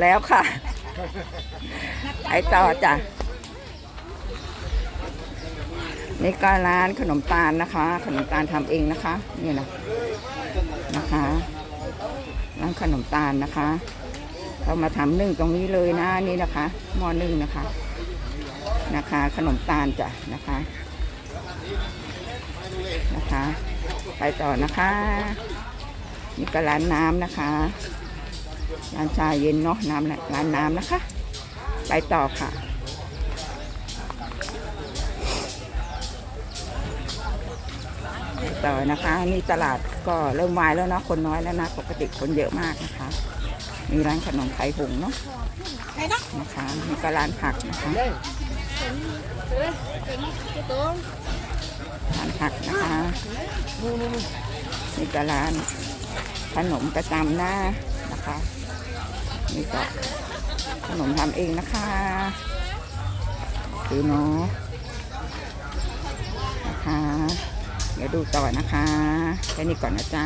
แล้วค่ะ ไปต่อจ้ะ นี่ก็ร้านขนมตาลนะคะ ขนมตาลทำเองนะคะ นี่นะนะคะ ร้านขนมตาลนะคะเขามาทำนึ่งตรงนี้เลยนะนี่นะคะหม้อนึ่งนะคะ นะคะ ขนมตาลจ้ะนะคะนะคะ ไปต่อนะคะ นี่ก็ร้านน้ำนะคะ ร้านชาเย็นเนาะน้ำน่ะร้านน้ำนะคะ ไปต่อค่ะไปต่อนะคะนี่ตลาดก็เริ่มวายแล้วเนาะคนน้อยแล้วนะปกติคนเยอะมากนะคะ มีร้านขนมไข่หุงเนาะนะคะนี่ก็ร้านผักนะคะร้านผักนะคะนี่ก็ร้านขนมประจำหน้า นี่ก็ขนมทำเองนะคะคือเนาะนะคะ เดี๋ยวดูต่อนะคะแค่นี้ก่อนนะจ๊ะ